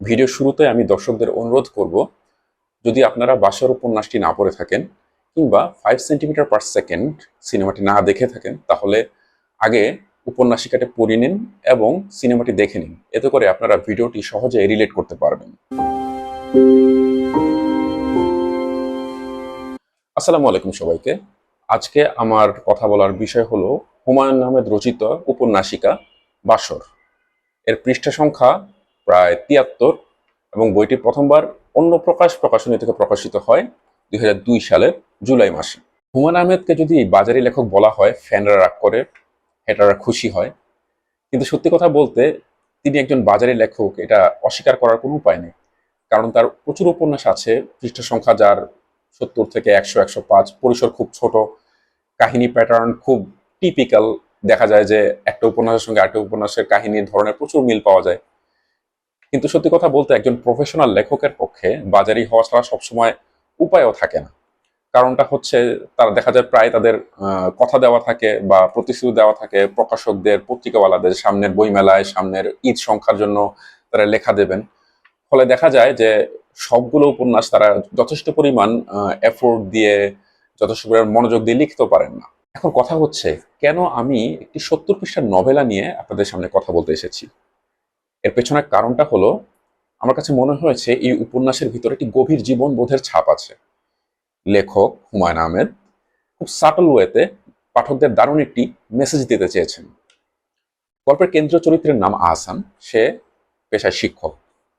Video শুরুতে আমি দর্শকদের অনুরোধ করব, যদি আপনারা বাসার উপন্যাসটি না পড়ে থাকেন কিংবা ফাইভ সেন্টিমিটার পার সেকেন্ড সিনেমাটি না দেখে থাকেন, তাহলে আগে উপন্যাসিকাটি পড়ে নিন এবং সিনেমাটি দেখে নিন। এতে করে আপনারা ভিডিওটি সহজে রিলেট করতে পারবেন। আসসালামু আলাইকুম সবাইকে। আজকে আমার কথা বলার বিষয় হলো হুমায়ুন আহমেদ রচিত উপন্যাসিকা বাসর। এর পৃষ্ঠা সংখ্যা প্রায় তিয়াত্তর এবং বইটি প্রথমবার অন্য প্রকাশ প্রকাশনী থেকে প্রকাশিত হয় দুই হাজার দুই সালের জুলাই মাসে। হুমায়ুন আহমেদকে যদি বাজারি লেখক বলা হয়, ফ্যানরা রাগ করে, হেটাররা খুশি হয়। কিন্তু সত্যি কথা বলতে, তিনি একজন বাজারি লেখক, এটা অস্বীকার করার কোনো উপায় নেই। কারণ তার প্রচুর উপন্যাস আছে পৃষ্ঠা সংখ্যা যার সত্তর থেকে একশো একশো পাঁচ, পরিসর খুব ছোট, কাহিনী প্যাটার্ন খুব টিপিক্যাল দেখা যায় যে একটা উপন্যাসের সঙ্গে আরেকটা উপন্যাসের কাহিনীর ধরনের প্রচুর মিল পাওয়া যায়। কিন্তু সত্যি কথা বলতে একজন প্রফেশনাল লেখকের পক্ষে বাজারি হওয়া ছাড়া সবসময় উপায়ও থাকে না। কারণটা হচ্ছে তারা দেখা যায় প্রায় তাদের কথা দেওয়া থাকে বা প্রতিশ্রুতি দেওয়া থাকে প্রকাশকদের, পত্রিকাওয়ালাদের, সামনের বইমেলায়, সামনের ঈদ সংখ্যার জন্য তারা লেখা দেবেন। ফলে দেখা যায় যে সবগুলো উপন্যাস তারা যথেষ্ট পরিমাণ এফোর্ট দিয়ে, যথেষ্ট পরিমাণ মনোযোগ দিয়ে লিখতে পারেন না। এখন কথা হচ্ছে, কেন আমি একটি সত্তর পৃষ্ঠার নভেলা নিয়ে আপনাদের সামনে কথা বলতে এসেছি? এর পেছনের কারণটা হলো, আমার কাছে মনে হয়েছে এই উপন্যাসের ভিতরে একটি গভীর জীবন বোধের ছাপ আছে। লেখক হুমায়ুন আহমেদ খুব সাটল ওয়েতে পাঠকদের দারুণ একটি মেসেজ দিতে চেয়েছেন। গল্পের কেন্দ্রীয় চরিত্রের নাম আহসান। সে পেশায় শিক্ষক।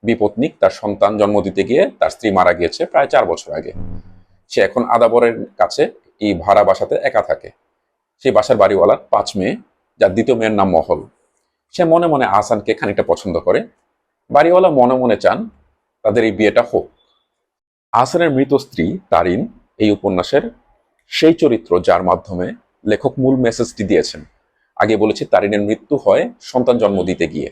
বিপত্নিক, তার সন্তান জন্ম দিতে গিয়ে তার স্ত্রী মারা গিয়েছে প্রায় চার বছর আগে। সে এখন আদাবরের কাছে এই ভাড়া বাসাতে একা থাকে। সেই বাসার বাড়িওয়ালার পাঁচ মেয়ে, যার দ্বিতীয় মেয়ের নাম মহল। সে মনে মনে আহসানকে খানিকটা পছন্দ করে। বাড়িওয়ালা মনে মনে চান তাদের এই বিয়েটা হোক। আহসানের মৃত স্ত্রী তারিন এই উপন্যাসের সেই চরিত্র যার মাধ্যমে লেখক মূল মেসেজটি দিয়েছেন। আগে বলেছি, তারিনের মৃত্যু হয় সন্তান জন্ম দিতে গিয়ে।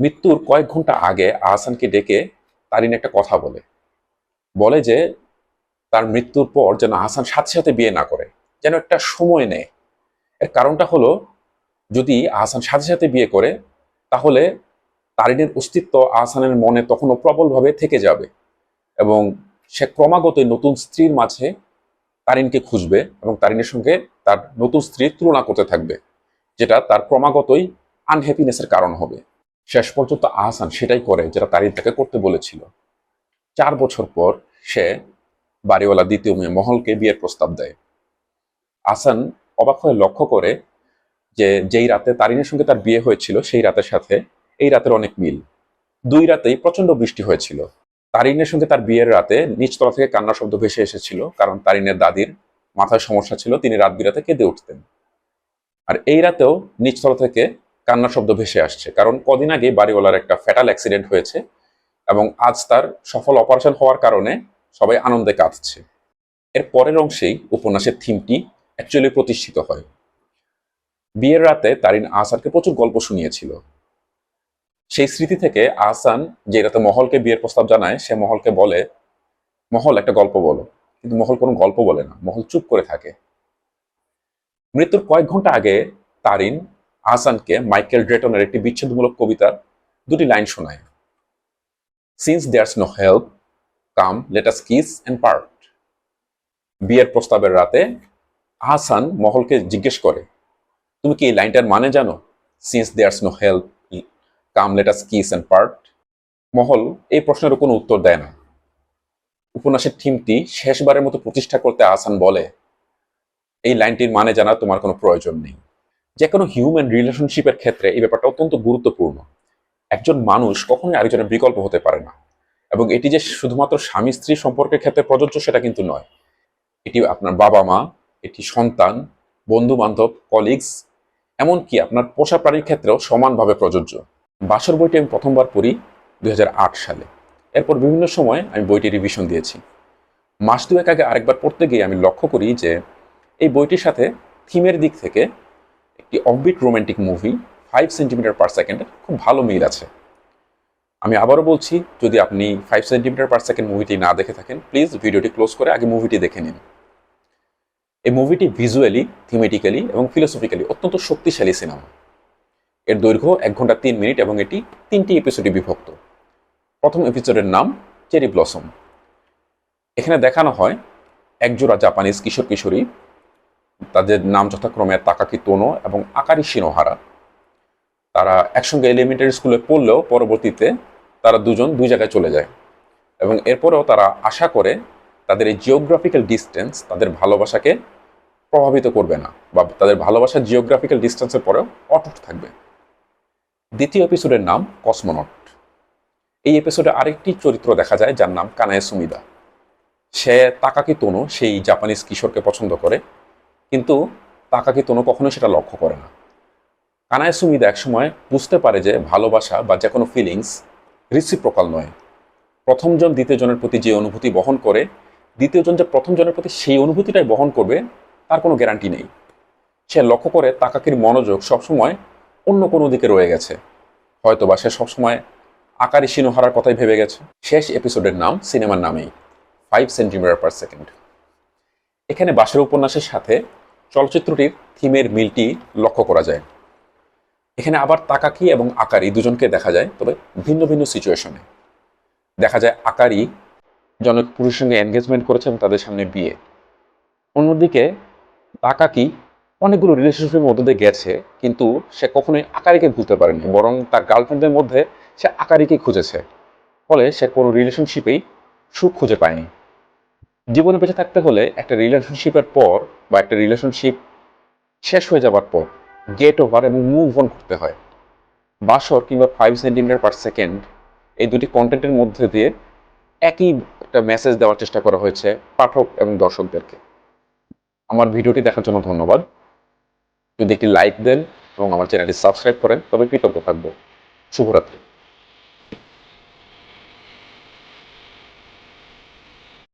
মৃত্যুর কয়েক ঘণ্টা আগে আহসানকে ডেকে তারিন একটা কথা বলে। বলে যে, তার মৃত্যুর পর যেন আহসান সাথে সাথে বিয়ে না করে, যেন একটা সময় নেয়। এর কারণটা হলো যদি আহসান সাথে সাথে বিয়ে করে, তাহলে তারিনের অস্তিত্ব আহসানের মনে তখনও প্রবলভাবে থেকে যাবে এবং সে ক্রমাগতই নতুন স্ত্রীর মাঝে তারিনকে খুঁজবে এবং তারিনের সঙ্গে তার নতুন স্ত্রীর তুলনা করতে থাকবে, যেটা তার ক্রমাগতই আনহ্যাপিনেসের কারণ হবে। শেষ পর্যন্ত আহসান সেটাই করে যেটা তারিন তাকে করতে বলেছিল। চার বছর পর সে বাড়িওয়ালা দ্বিতীয় মেয়ে মহলকে বিয়ের প্রস্তাব দেয়। আহসান অবাক হয়ে লক্ষ্য করে যে যেই রাতে তারিনের সঙ্গে তার বিয়ে হয়েছিল, সেই রাতের সাথে এই রাতের অনেক মিল। দুই রাতেই প্রচণ্ড বৃষ্টি হয়েছিল। তারিনের সঙ্গে তার বিয়ের রাতে নিচতলা থেকে কান্নার শব্দ ভেসে এসেছিল, কারণ তারিনের দাদির মাথায় সমস্যা ছিল, তিনি রাত বিরাতে কেঁদে উঠতেন। আর এই রাতেও নিচতলা থেকে কান্নার শব্দ ভেসে আসছে, কারণ কদিন আগে বাড়িওয়ালার একটা ফ্যাটাল অ্যাক্সিডেন্ট হয়েছে এবং আজ তার সফল অপারেশন হওয়ার কারণে সবাই আনন্দে কাঁদছে। এর পরের অংশেই উপন্যাসের থিমটি অ্যাকচুয়ালি প্রতিষ্ঠিত হয়। বিয়ের রাতে তারিন আহসানকে প্রচুর গল্প শুনিয়েছিল। সেই স্মৃতি থেকে আহসান যে রাতে মহলকে বিয়ের প্রস্তাব জানায়, সে মহলকে বলে, মহল, একটা গল্প বলো। কিন্তু মহল কোনো গল্প বলে না, মহল চুপ করে থাকে। মৃত্যুর কয়েক ঘণ্টা আগে তারিন আহসানকে মাইকেল ড্রেটনের একটি বিচ্ছেদমূলক কবিতার দুটি লাইন শোনায়। Since there's no help come let's kiss and part বিয়ের প্রস্তাবের রাতে আহসান মহলকে জিজ্ঞেস করে তুমি কি এই লাইনটার মানে জানো? Since there's no help come let's kiss and part মহল এই প্রশ্নের কোনো উত্তর দেয় না। উপন্যাসের থিমটি শেষবারের মতো প্রতিষ্ঠা করতে আহসান বলে, এই লাইনটির মানে জানা তোমার কোনো প্রয়োজন নেই। যে কোনো হিউম্যান রিলেশনশিপের ক্ষেত্রে এই ব্যাপারটা অত্যন্ত গুরুত্বপূর্ণ। একজন মানুষ কখনোই আরেকজনের বিকল্প হতে পারে না। এবং এটি যে শুধুমাত্র স্বামী স্ত্রী সম্পর্কের ক্ষেত্রে প্রযোজ্য সেটা কিন্তু নয়। এটি আপনার বাবা মা এটি সন্তান বন্ধু বান্ধব কলিগস এমনকি আপনার পোষা প্রাণীর ক্ষেত্রেও সমানভাবে প্রযোজ্য। বাসর বইটি আমি প্রথমবার পড়ি দু হাজার আট সালে। এরপর বিভিন্ন সময় আমি বইটি রিভিশন দিয়েছি। মাস দুয়েক আগে আরেকবার পড়তে গিয়ে আমি লক্ষ্য করি যে এই বইটির সাথে থিমের দিক থেকে একটি offbeat romantic movie five centimeter per সেকেন্ডের খুব ভালো মিল আছে। আমি আবারও বলছি, যদি আপনি ফাইভ সেন্টিমিটার পার সেকেন্ড মুভিটি না দেখে থাকেন প্লিজ ভিডিওটি ক্লোজ করে আগে মুভিটি দেখে নিন। এই মুভিটি ভিজুয়ালি থিমেটিক্যালি এবং ফিলোসফিক্যালি অত্যন্ত শক্তিশালী সিনেমা এর দৈর্ঘ্য এক ঘণ্টা তিন মিনিট এবং এটি তিনটি এপিসোডে বিভক্ত। প্রথম এপিসোডের নাম চেরি ব্লসম এখানে দেখানো হয় একজোড়া জাপানিজ কিশোর কিশোরী, তাদের নাম যথাক্রমে তাকাকি তোনো এবং আকারি শিনোহারা। তারা একসঙ্গে এলিমেন্টারি স্কুলে পড়লেও পরবর্তীতে তারা দুজন দুই জায়গায় চলে যায় এবং এরপরেও তারা আশা করে তাদের এই জিওগ্রাফিক্যাল ডিস্টেন্স তাদের ভালোবাসাকে প্রভাবিত করবে না বা তাদের ভালোবাসার জিওগ্রাফিক্যাল ডিস্টেন্সের পরেও অটুট থাকবে। দ্বিতীয় এপিসোডের নাম কসমোনট এই এপিসোডে আরেকটি চরিত্র দেখা যায় যার নাম কানায় সুমিদা। সে তাকাকি তনু সেই জাপানিজ কিশোরকে পছন্দ করে, কিন্তু তাকাকি তনু কখনোই সেটা লক্ষ্য করে না। কানায় সুমিদা একসময় বুঝতে পারে যে ভালোবাসা বা যে কোনো ফিলিংস রিসিপ্রকাল নয়। প্রথমজন দ্বিতীয়জনের প্রতি যে অনুভূতি বহন করে দ্বিতীয়জন যে প্রথমজনের প্রতি সেই অনুভূতিটাই বহন করবে, তার কোনো গ্যারান্টি নেই। সে লক্ষ্য করে তাকাকির মনোযোগ সবসময় অন্য কোনো দিকে রয়ে গেছে। হয়তো বা সে সবসময় আকারি সিনোহারার কথাই ভেবে গেছে। শেষ এপিসোডের নাম সিনেমার নামেই ফাইভ সেন্টিমিটার পার সেকেন্ড এখানে বাসের উপন্যাসের সাথে চলচ্চিত্রটির থিমের মিলটি লক্ষ্য করা যায়। এখানে আবার তাকাকি এবং আকারি দুজনকে দেখা যায়, তবে ভিন্ন ভিন্ন সিচুয়েশনে দেখা যায় আকারি জনক পুরুষের সঙ্গে এনগেজমেন্ট করেছে এবং তাদের সামনে বিয়ে। অন্যদিকে তাকাকি অনেকগুলো রিলেশনশিপের মধ্যে দিয়ে গেছে, কিন্তু সে কখনোই আকারিকে ভুলতে পারেনি, বরং তার গার্লফ্রেন্ডের মধ্যে সে আকারিকে খুঁজেছে। ফলে সে কোনো রিলেশনশিপেই সুখ খুঁজে পায়নি। জীবনে বেঁচে থাকতে হলে একটা রিলেশনশিপের পর বা একটা রিলেশনশিপ শেষ হয়ে যাবার পর গেট ওভার এবং মুভ অন করতে হয়। বাসর কিংবা ফাইভ সেন্টিমিটার পার সেকেন্ড এই দুটি কন্টেন্টের মধ্যে দিয়ে একই একটা মেসেজ দেওয়ার চেষ্টা করা হয়েছে পাঠক এবং দর্শকদেরকে। আমার ভিডিওটি দেখার জন্য ধন্যবাদ। যদি একটি লাইক দেন এবং আমার চ্যানেলটি সাবস্ক্রাইব করেন, তবে কৃতজ্ঞ থাকব। শুভরাত্রি।